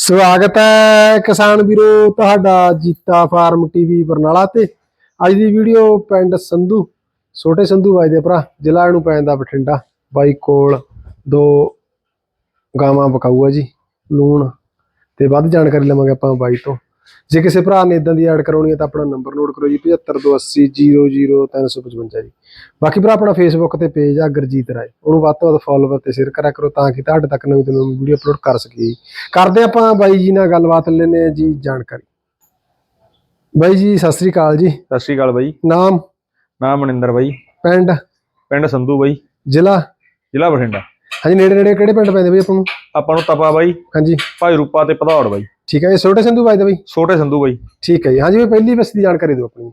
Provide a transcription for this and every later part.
ਸਵਾਗਤ ਹੈ ਕਿਸਾਨ ਵੀਰੋ ਤੁਹਾਡਾ ਜੀਤਾ ਫਾਰਮ ਟੀਵੀ ਬਰਨਾਲਾ ਤੇ। ਅੱਜ ਦੀ ਵੀਡੀਓ ਪਿੰਡ ਸੰਧੂ, ਛੋਟੇ ਸੰਧੂ ਬਾਈ ਦੇ ਭਰਾ, ਜ਼ਿਲ੍ਹਾ ਨੂੰ ਪੈਂਦਾ ਬਠਿੰਡਾ। ਬਾਈ ਕੋਲ ਦੋ ਗਾਵਾਂ ਬਕਾਊ ਆ ਜੀ, ਲੂਣ ਤੇ ਵੱਧ ਜਾਣਕਾਰੀ ਲਵਾਂਗੇ ਆਪਾਂ ਬਾਈ ਤੋਂ। ਜੇ ਕਿਸੇ ਭਰਾ ਨੇ ਇਦਾਂ ਦੀ ਐਡ ਕਰਾਉਣੀ ਹੈ ਤਾਂ ਆਪਣਾ ਨੰਬਰ ਨੋਟ ਕਰੋ ਜੀ 7528000355 ਜੀ। ਬਾਕੀ ਭਰਾ ਆਪਣਾ ਫੇਸਬੁੱਕ ਤੇ ਪੇਜ ਆ ਗੁਰਜੀਤ ਰਾਏ। ਉਹਨੂੰ ਵੱਧ ਤੋਂ ਵੱਧ ਫੋਲੋਵਰ ਤੇ ਸ਼ੇਅਰ ਕਰਿਆ ਕਰੋ ਤਾਂ ਕਿ ਤੁਹਾਡੇ ਤੱਕ ਨਵੀਂ ਤੋਂ ਨਵੀਂ ਵੀਡੀਓ ਅਪਲੋਡ ਕਰ ਸਕੀਏ। ਕਰਦੇ ਆਪਾਂ ਬਾਈ ਜੀ ਨਾਲ ਗੱਲਬਾਤ ਲੈਨੇ ਆ ਜੀ ਜਾਣਕਾਰੀ। ਬਾਈ ਜੀ ਸਤਿ ਸ੍ਰੀ ਅਕਾਲ ਜੀ। ਸਤਿ ਸ਼੍ਰੀ ਅਕਾਲ ਬਾਈ। ਨਾਮ? ਨਾਮ ਮਨਿੰਦਰ ਬਾਈ। ਪਿੰਡ? ਪਿੰਡ ਸੰਧੂ ਬਾਈ। ਜ਼ਿਲ੍ਹਾ? ਜ਼ਿਲ੍ਹਾ ਬਠਿੰਡਾ। ਹਾਂਜੀ ਨੇੜੇ ਨੇੜੇ ਕਿਹੜੇ ਪਿੰਡ ਪੈਂਦੇ ਬਈ ਆਪਾਂ ਨੂੰ? ਆਪਾਂ ਨੂੰ ਤਪਾ ਬਾਈ। ਹਾਂਜੀ। ਭਾਈ ਰੂਪਾ ਤੇ ਪਧੌੜ ਬਾਈ। ਠੀਕ ਹੈ ਇਹ ਛੋਟੇ ਸੰਧੂ ਬਾਈ ਦਾ ਬਈ? ਛੋਟੇ ਸੰਧੂ ਬਾਈ। ਠੀਕ ਹੈ ਜੀ ਹਾਂਜੀ ਬਈ ਪਹਿਲੀ ਬਸ ਦੀ ਜਾਣਕਾਰੀ ਦਿਓ ਆਪਣੀ।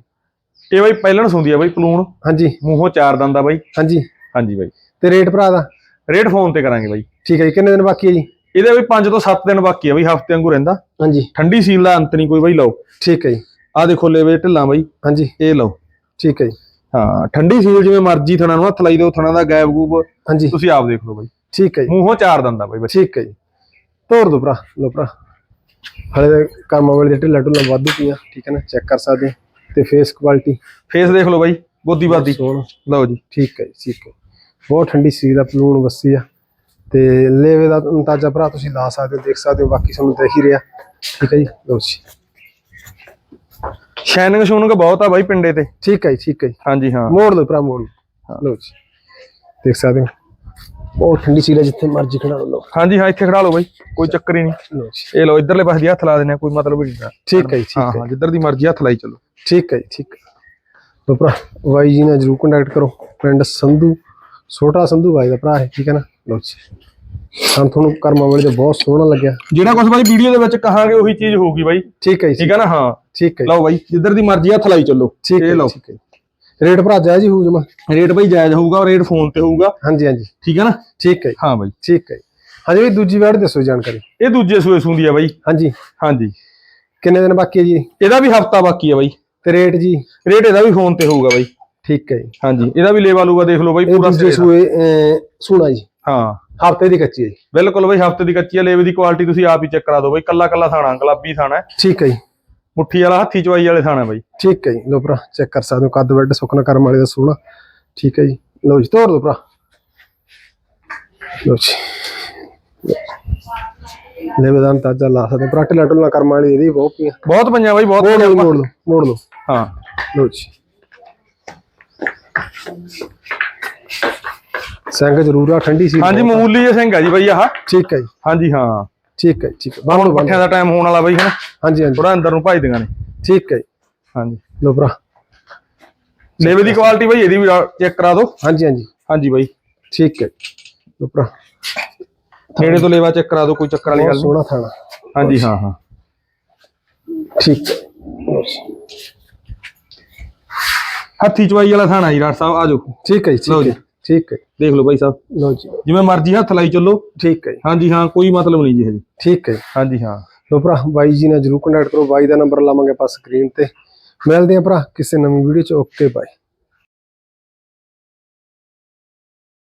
ਇਹ ਬਾਈ ਪਹਿਲਣ ਸੁੰਦੀ ਆ ਬਾਈ ਪਲੂਣ। ਹਾਂਜੀ। ਮੂੰਹੋਂ ਚਾਰ ਦੰਦ ਆ ਬਾਈ। ਹਾਂਜੀ। ਹਾਂਜੀ ਬਾਈ। ਤੇ ਰੇਟ ਭਰਾ ਦਾ? ਰੇਟ ਫੋਨ ਤੇ ਕਰਾਂਗੇ ਬਾਈ। ਠੀਕ ਹੈ ਜੀ ਕਿੰਨੇ ਦਿਨ ਬਾਕੀ ਹੈ ਜੀ? ਇਹਦੇ ਵੀ 5 ਤੋਂ 7 ਦਿਨ ਬਾਕੀ ਆ ਬਾਈ ਹਫ਼ਤੇ ਵਾਂਗੂ ਰਹਿੰਦਾ। ਹਾਂਜੀ। ਠੰਡੀ ਸੀਲ ਦਾ ਅੰਤ ਨਹੀਂ ਕੋਈ ਬਾਈ ਲਓ। ਠੀਕ ਹੈ ਜੀ। ਆ ਦੇਖੋ ਲੇਵੇ ਢਿੱਲਾਂ ਬਾਈ। ਹਾਂਜੀ। ਇਹ ਲਓ। ਠੀਕ ਹੈ ਜੀ। ਹਾਂ ਠੰਡੀ ਸੀਲ ਜਿਵੇਂ ਮਰਜ਼ੀ ਥਣਾ ਨੂੰ ਹੱਥ ਲਾਈ ਦਿਓ ਥਣਾ ਦਾ ਗੈਬ ਗੂਬ ਹਾਂਜੀ। ਤੁਸੀਂ ਆਪ ਦੇਖ ਲਓ ਬਾਈ। ਠੀਕ ਹੈ ਜੀ। ਮੂੰਹੋਂ ਚਾਰ ਦੰਦ ਬਾਈ ਠੀਕ ਹੈ ਜੀ। ਤੋਰ ਦੋ ਭਰਾ ਲੋ ਭਰਾ। ਹਲੇ ਕੰਮ ਵਾਲੇ ਦੇ ਢਿੱਲਾ ਢੁੱਲਾ ਵਾਧੂ ਪੀਆਂ ਠੀਕ ਹੈ ਨਾ ਚੈੱਕ ਕਰ ਸਕਦੇ। ਤੇ ਫੇਸ ਕੁਆਲਿਟੀ ਫੇਸ ਦੇਖ ਲਓ ਬਾਈ ਬੋਦੀ ਬਾਦੀ। ਲਓ ਜੀ। ਠੀਕ ਹੈ ਜੀ ਠੀਕ ਹੈ। ਬਹੁਤ ਠੰਡੀ ਸੀ ਦਾ ਪਲੂਣ ਵੱਸੀ ਆ। ਤੇ ਲੇਵੇ ਦਾ ਅੰਦਾਜ਼ਾ ਭਰਾ ਤੁਸੀਂ ਲਾ ਸਕਦੇ ਹੋ ਦੇਖ ਸਕਦੇ ਹੋ ਬਾਕੀ ਤੁਹਾਨੂੰ ਦੇਖ ਹੀ ਰਿਹਾ। ਠੀਕ ਹੈ ਜੀ ਲਓ ਜੀ। ਸ਼ਾਈਨਿੰਗ ਸ਼ੂਨਿੰਗ ਬਹੁਤ ਆ ਬਾਈ ਪਿੰਡੇ ਤੇ। ਠੀਕ ਹੈ ਜੀ ਠੀਕ ਹੈ ਜੀ। ਹਾਂਜੀ ਹਾਂ। ਮੋੜ ਲਓ ਭਰਾ ਮੋੜ ਲਓ। ਲਓ ਜੀ। ਦੇਖ ਸਕਦੇ ਹੋ। ਬਹੁਤ ਠੰਡੀ ਸੀ ਜਿੱਥੇ ਮਰਜ਼ੀ ਖੜਾ ਲਓ। ਹਾਂਜੀ ਹਾਂ ਇੱਥੇ ਖੜਾ ਲਓ ਬਾਈ ਕੋਈ ਚੱਕਰ ਹੀ ਨਹੀਂ। ਇਹ ਲਓ ਇਧਰਲੇ ਪਾਸੇ ਦੀ ਹੱਥ ਲਾ ਦਿੰਦੇ ਆ ਕੋਈ ਮਤਲਬ ਹੀ ਨਹੀਂ। ਠੀਕ ਹੈ ਜੀ ਠੀਕ ਹਾਂ। ਹੈ ਹਾਂ ਜਿੱਧਰ ਦੀ ਮਰਜ਼ੀ ਹੱਥ ਲਾਈ ਚਲੋ। ਠੀਕ ਹੈ ਜੀ ਠੀਕ ਹੈ। ਲਓ ਭਰਾ ਬਾਈ ਜੀ ਨਾਲ ਜਰੂਰ ਕੰਟੈਕਟ ਕਰੋ। ਪਿੰਡ ਸੰਧੂ ਛੋਟਾ ਸੰਧੂ ਬਾਈ ਦਾ ਭਰਾ ਹੈ ਠੀਕ ਹੈ ਨਾ? ਲਓ ਜੀ। ਸਾਨੂੰ ਤੁਹਾਨੂੰ ਕਰਮਾਂ ਵਾਲੇ ਤੇ ਬਹੁਤ ਸੋਹਣਾ ਲੱਗਿਆ। ਜਿਹੜਾ ਕੁਝ ਬਾਈ ਵੀਡੀਓ ਦੇ ਵਿੱਚ ਕਹਾਂਗੇ ਉਹੀ ਚੀਜ਼ ਹੋਊਗੀ ਬਾਈ। ਠੀਕ ਹੈ ਜੀ ਠੀਕ ਹੈ ਨਾ? ਹਾਂ। ਠੀਕ ਹੈ ਲਓ ਬਾਈ ਜਿੱਧਰ ਦੀ ਮਰਜ਼ੀ ਹੱਥ ਲਾਈ ਚੱਲੋ। ਠੀਕ ਹੈ ਲਓ। ਹੈ। ਰੇਟ ਭਰਾ ਜਾਇਜ਼ ਹੀ ਹੋਊ ਜਮਾ। ਰੇਟ ਬਾਈ ਜਾਇਜ਼ ਹੋਊਗਾ ਰੇਟ ਫੋਨ ਤੇ ਹੋਊਗਾ। ਹਾਂਜੀ ਹਾਂਜੀ। ਠੀਕ ਹੈ ਨਾ? ਠੀਕ ਹੈ ਹਾਂ ਬਾਈ। ਠੀਕ ਹੈ। ਹਾਂਜੀ ਵੀ ਦੂਜੀ ਵਾਰ ਦੱਸੋ ਜਾਣਕਾਰੀ। ਇਹ ਦੂਜੇ ਸੂਏ ਸੂੰਦੀ ਆ ਬਾਈ। ਹਾਂਜੀ। ਹਾਂਜੀ। ਕਿੰਨੇ ਦਿਨ ਬਾਕੀ ਹੈ ਜੀ? ਇਹਦਾ ਵੀ ਹਫਤਾ ਬਾਕੀ ਆ ਬਾਈ। ਤੇ ਰੇਟ ਜੀ? ਰੇਟ ਇਹਦਾ ਵੀ ਫੋਨ ਤੇ ਹੋਊਗਾ ਬਾਈ। ਠੀਕ ਹੈ ਜੀ। ਹਾਂਜੀ ਇਹਦਾ ਵੀ ਲੇਵਾ ਲੂਗਾ ਦੇਖ ਲਓ ਬਾਈ ਪੂਰਾ। ਸੂਏ ਅਹ, ਸੂਣਾ ਜੀ। ਹਾਂ। ਹਫ਼ਤੇ ਦੀ ਕੱਚੀ ਹੈ ਜੀ। ਬਿਲਕੁਲ ਬਾਈ ਹਫ਼ਤੇ ਦੀ ਕੱਚੀ ਆ ਲੇਵੇ ਦੀ ਕੁਆਲਿਟੀ ਤੁਸੀਂ ਆਪ ਹੀ ਚੈੱਕ ਕਰਾ ਦਿਓ ਬਾਈ। ਕੱਲਾ ਕੱਲਾ ਥਾਣਾ ਗੁਲਾਬੀ ਥਾਣਾ। ਹੈ। ਠੀਕ ਹੈ ਜੀ। ਮੁੱਠੀ ਵਾਲਾ ਹੱਥੀ ਚਵਾਈ ਵਾਲੇ ਥਾਣਾ ਬਾਈ। ਠੀਕ ਹੈ ਜੀ ਲੋ ਭਰਾ ਚੈੱਕ ਕਰ ਸਕਦੇ ਹੋ ਕੱਦ ਵੱਡ ਸੁਖਨਾ ਕਰਮ ਵਾਲੇ ਦਾ ਸੋਹਣਾ। ਠੀਕ ਹੈ ਜੀ ਲਓ ਜੀ ਤੋਰ ਦੋ ਭਰਾ। ਲਓ ਜੀ। ਲੈਵੇਦਾਨ ਤਾਜਾ ਲਾ ਸਕਦੇ। ਭਰਾ ਢਿੱਲਾ ਢੁੱਲਾ ਕਰਮ ਵਾਲੀ ਇਹਦੀ ਬਹੁਤ ਪੀਆਂ। ਬਹੁਤ ਪੰਜਾਂ ਬਾਈ ਬਹੁਤ ਮੋੜ ਪੰਜਾਂ। ਮੋੜ ਲਓ ਹਾਂ। ਲਓ ਜੀ। ਸੰਗ ਜ਼ਰੂਰ ਆ ਠੰਡੀ ਸੀ ਹਾਂਜੀ ਮਾਮੂਲੀ ਜਿਹਾ ਸਿੰਘ ਆ ਜੀ ਬਾਈ ਆਹ। ਠੀਕ ਹੈ ਜੀ। ਹਾਂਜੀ ਹਾਂ। ਠੀਕ ਹੈ ਜੀ, ਠੀਕ ਹੈ। ਬਾਹਰ ਪੱਠਿਆਂ ਦਾ ਟਾਈਮ ਹੋਣ ਵਾਲਾ ਬਾਈ ਹਨਾ। ਹਾਂਜੀ ਹਾਂਜੀ। ਥੋੜਾ ਅੰਦਰ ਨੂੰ ਭਜ ਦੀਆਂ ਨੇ ਠੀਕ ਹੈ ਜੀ। ਹਾਂਜੀ। ਲਓ ਭਰਾ। ਲੇਵੇ ਦੀ ਕੁਆਲਿਟੀ ਬਾਈ ਇਹਦੀ ਵੀ ਚੈੱਕ ਕਰਾ ਦਿਓ। ਹਾਂਜੀ ਹਾਂਜੀ। ਹਾਂਜੀ ਬਾਈ। ਠੀਕ ਹੈ ਲਓ ਭਰਾ। ਨੇੜੇ ਤੋਂ ਲੇਵਾ ਚੈੱਕ ਕਰਾ ਦਿਓ ਕੋਈ ਚੱਕਰ ਵਾਲੀ ਗੱਲ ਨਹੀਂ। ਸੋਹਣਾ ਥਾਣਾ। ਹਾਂਜੀ ਹਾਂ ਹਾਂ। ਠੀਕ ਹੈ। ਜੀ ਹੱਥੀ ਚਵਾਈ ਵਾਲਾ ਥਾਣਾ ਜੀ ਡਾਕਟਰ ਸਾਹਿਬ ਆਜੋ ਠੀਕ ਹੈ ਜੀ ਲਓ ਠੀਕ ਹੈ। ਠੀਕ ਹੈ ਦੇਖ ਲਓ ਬਾਈ ਸਾਹਿਬ। ਲਓ ਜੀ। ਜਿਵੇਂ ਮਰਜ਼ੀ ਹੱਥ ਲਾਈ ਚੱਲੋ। ਠੀਕ ਹੈ ਹਾਂਜੀ ਹਾਂ ਕੋਈ ਮਤਲਬ ਨਹੀਂ ਜੀ ਇਹ। ਠੀਕ ਹੈ। ਹਾਂਜੀ ਹਾਂ। ਲਓ ਭਰਾ ਬਾਈ ਜੀ ਨਾਲ ਜਰੂਰ ਕੰਟੈਕਟ ਕਰੋ। ਬਾਈ ਦਾ ਨੰਬਰ ਲਾਵਾਂਗੇ ਆਪਾਂ ਸਕਰੀਨ ਤੇ। ਮਿਲਦੇ ਹਾਂ ਭਰਾ ਕਿਸੇ ਨਵੀਂ ਵੀਡੀਓ ਚ। Okay bye